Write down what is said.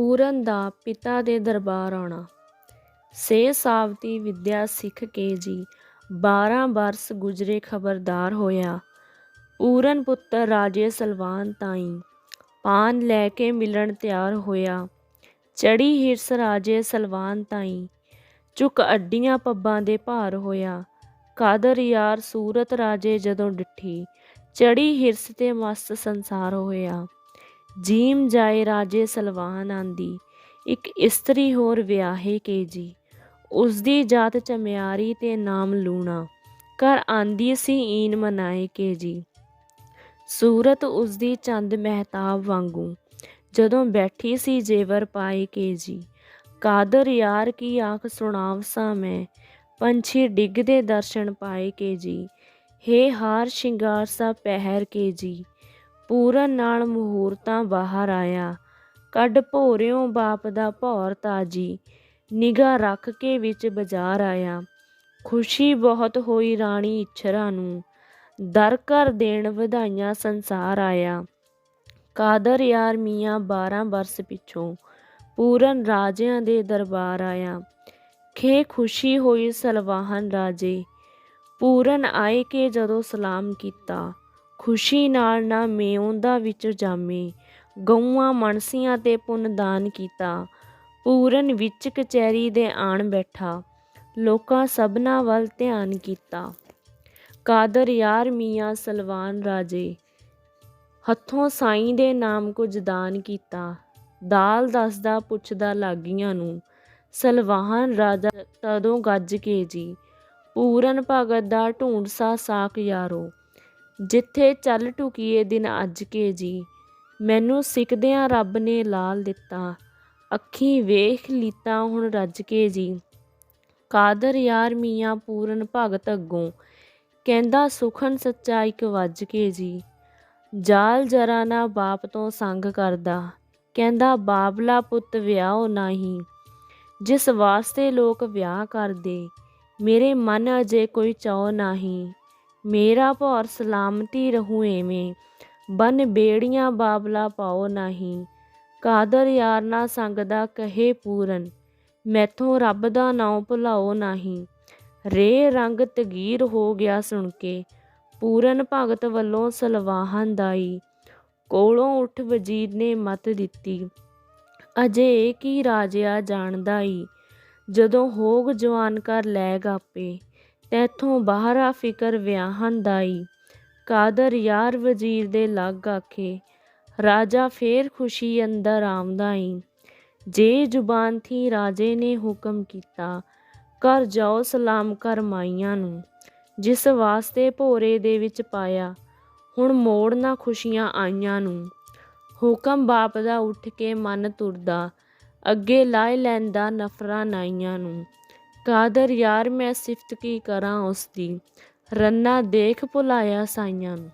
ਪੂਰਨ ਦਾ ਪਿਤਾ ਦੇ ਦਰਬਾਰ ਆਉਣਾ। ਸੇ ਸਾਵਤੀ ਵਿਦਿਆ ਸਿੱਖ ਕੇ ਜੀ 12 ਬਰਸ ਗੁਜਰੇ ਖਬਰਦਾਰ ਹੋਇਆ। ਪੂਰਨ ਪੁੱਤਰ ਰਾਜੇ ਸਲਵਾਨ ਤਾਈ, ਪਾਨ ਲੈ ਕੇ ਮਿਲਣ ਤਿਆਰ ਹੋਇਆ। ਚੜੀ ਹਿਰਸ ਰਾਜੇ ਸਲਵਾਨ ਤਾਈ ਚੁੱਕ ਅੱਡੀਆਂ ਪੱਬਾਂ ਦੇ ਭਾਰ ਹੋਇਆ। ਕਾਦਰ ਯਾਰ ਸੂਰਤ ਰਾਜੇ ਜਦੋਂ ਡਿੱਠੀ ਚੜੀ ਹਿਰਸ ਤੇ ਮਸਤ ਸੰਸਾਰ ਹੋਇਆ। ਜੀਮ ਜਾਏ ਰਾਜੇ ਸਲਵਾਨ ਆਂਦੀ, ਇੱਕ ਇਸਤਰੀ ਹੋਰ ਵਿਆਹੇ ਕੇ ਜੀ। ਉਸ ਦੀ ਜਾਤ ਚਮਿਆਰੀ ਤੇ ਨਾਮ ਲੂਣਾ, ਘਰ ਆਂਦੀ ਸੀ ਈਨ ਮਨਾਏ ਕੇ ਜੀ। ਸੂਰਤ ਉਸ ਦੀ ਚੰਦ ਮਹਿਤਾਬ ਵਾਂਗੂ, ਜਦੋਂ ਬੈਠੀ ਸੀ ਜੇਵਰ ਪਾਏ ਕੇ ਜੀ। ਕਾਦਰ ਯਾਰ ਕੀ ਆਖ ਸੁਣਾਵਸਾਂ ਮੈਂ, ਪੰਛੀ ਡਿੱਗਦੇ ਦਰਸ਼ਨ ਪਾਏ ਕੇ ਜੀ। ਹੇ ਹਾਰ ਸ਼ਿੰਗਾਰ ਸਾ ਪਹਿਰ ਕੇ ਜੀ। ਪੂਰਨ ਨਾਲ ਮਹੂਰਤਾਂ ਬਾਹਰ ਆਇਆ। ਕੱਢ ਭੋਰਿਓ ਬਾਪ ਦਾ ਭੌਰ ਤਾਜੀ ਨਿਗਾ ਰੱਖ ਕੇ ਵਿੱਚ ਬਾਜ਼ਾਰ ਆਇਆ। ਖੁਸ਼ੀ ਬਹੁਤ ਹੋਈ ਰਾਣੀ ਇਛਰਾ ਨੂੰ। ਦਰ ਕਰ ਦੇਣ ਵਧਾਈਆਂ ਸੰਸਾਰ ਆਇਆ। ਕਾਦਰ ਯਾਰ ਮੀਆਂ 12 ਬਰਸ ਪਿੱਛੋਂ ਪੂਰਨ ਰਾਜਿਆਂ ਦੇ ਦਰਬਾਰ ਆਇਆ। ਖੇ ਖੁਸ਼ੀ ਹੋਈ ਸਲਵਾਹਨ ਰਾਜੇ। ਪੂਰਨ ਆਏ ਕੇ ਜਦੋਂ ਸਲਾਮ ਕੀਤਾ। ਖੁਸ਼ੀ ਨਾਲ ਨਾ ਮੇਉਂਦਾ ਵਿੱਚ ਜਾਮੇ, ਗਊਆਂ ਮਨਸੀਆਂ ਤੇ ਪੁੰਨ ਦਾਨ ਕੀਤਾ, ਪੂਰਨ ਵਿੱਚ ਕਚਹਿਰੀ ਦੇ ਆਣ ਬੈਠਾ, ਲੋਕਾਂ ਸਭਨਾ ਵੱਲ ਧਿਆਨ ਕੀਤਾ। ਕਾਦਰ ਯਾਰ ਮੀਆਂ ਸਲਵਾਨ ਰਾਜੇ, ਹੱਥੋਂ ਸਾਈਂ ਦੇ ਨਾਮ ਕੁਝ ਦਾਨ ਕੀਤਾ। ਦਾਲ ਦੱਸਦਾ ਪੁੱਛਦਾ ਲਾਗੀਆਂ ਨੂੰ, ਸਲਵਾਨ ਰਾਜਾ ਤਦੋਂ ਗੱਜ ਕੇ ਜੀ, ਪੂਰਨ ਭਗਤ ਦਾ ਢੂੰਡਸਾ ਸਾਕ ਯਾਰੋ ਜਿੱਥੇ ਚੱਲ ਢੁਕੀਏ ਦਿਨ ਅੱਜ ਕੇ ਜੀ, ਮੈਨੂੰ ਸਿੱਖਦਿਆਂ ਰੱਬ ਨੇ ਲਾਲ ਦਿੱਤਾ। ਅੱਖੀਂ ਵੇਖ ਲੀਤਾ ਹੁਣ ਰੱਜ ਕੇ ਜੀ। ਕਾਦਰ ਯਾਰ ਮੀਆਂ ਪੂਰਨ ਭਗਤ ਅੱਗੋਂ, ਕਹਿੰਦਾ ਸੁਖਨ ਸੱਚਾ ਇੱਕ ਵੱਜ ਕੇ ਜੀ। ਜਾਲ ਜਰਾ ਨਾ ਬਾਪ ਤੋਂ ਸੰਗ ਕਰਦਾ, ਕਹਿੰਦਾ ਬਾਬਲਾ ਪੁੱਤ ਵਿਆਹੋ ਨਹੀਂ। ਜਿਸ ਵਾਸਤੇ ਲੋਕ ਵਿਆਹ ਕਰਦੇ, ਮੇਰੇ ਮਨ ਅਜੇ ਕੋਈ ਚਾਹ ਨਹੀਂ। ਮੇਰਾ ਭੌਰ ਸਲਾਮਤੀ ਰਹੂ ਐਵੇਂ। ਬਨ ਬੇੜੀਆਂ ਬਾਬਲਾ ਪਾਓ ਨਹੀਂ। ਕਾਦਰ ਯਾਰ ਨਾ ਸੰਗਦਾ ਕਹੇ ਪੂਰਨ। ਮੈਥੋਂ ਰੱਬ ਦਾ ਨਾਮ ਭੁਲਾਓ ਨਹੀਂ। ਰੇ ਰੰਗ ਤਗੀਰ ਹੋ ਗਿਆ ਸੁਣ ਕੇ। ਪੂਰਨ ਭਗਤ ਵੱਲੋਂ ਸਲਵਾਹਨ ਦਾਈ। ਕੋਲੋਂ ਉੱਠ ਵਜ਼ੀਰ ਨੇ ਮਤ ਦਿੱਤੀ। ਅਜੇ ਕੀ ਰਾਜਿਆ ਜਾਣਦਾ ਈ ਜਦੋਂ ਹੋਗ ਜਵਾਨ ਕਰ ਲੈ ਗਾਪੇ ਤੈਥੋਂ ਬਾਹਰਾ ਫਿਕਰ ਵਿਆਹਨ ਦਾਈ ਕਾਦਰ ਯਾਰ ਵਜ਼ੀਰ ਦੇ ਲੱਗ ਆਖੇ, ਰਾਜਾ ਫੇਰ ਖੁਸ਼ੀ ਅੰਦਰ ਆਮਦਾ ਈ। ਜੇ ਜ਼ੁਬਾਨ ਥੀ ਰਾਜੇ ਨੇ ਹੁਕਮ ਕੀਤਾ ਕਰ ਜਾਓ ਸਲਾਮ ਕਰ ਮਾਈਆਂ ਨੂੰ। ਜਿਸ ਵਾਸਤੇ ਭੋਰੇ ਦੇ ਵਿੱਚ ਪਾਇਆ, ਹੁਣ ਮੋੜ ਨਾ ਖੁਸ਼ੀਆਂ ਆਈਆਂ ਨੂੰ। ਹੁਕਮ ਬਾਪ ਦਾ ਉੱਠ ਕੇ ਮਨ ਤੁਰਦਾ, ਅੱਗੇ ਲਾਇ ਲੈਂਦਾ ਨਫਰਾਂ ਨਾਈਆਂ ਨੂੰ। ਕਾਦਰ ਯਾਰ ਮੈਂ ਸਿਫਤ ਕੀ ਕਰਾਂ ਉਸ ਦੀ ਰੰਨਾ ਦੇਖ ਭੁਲਾਇਆ ਸਾਈਆਂ ਨੂੰ।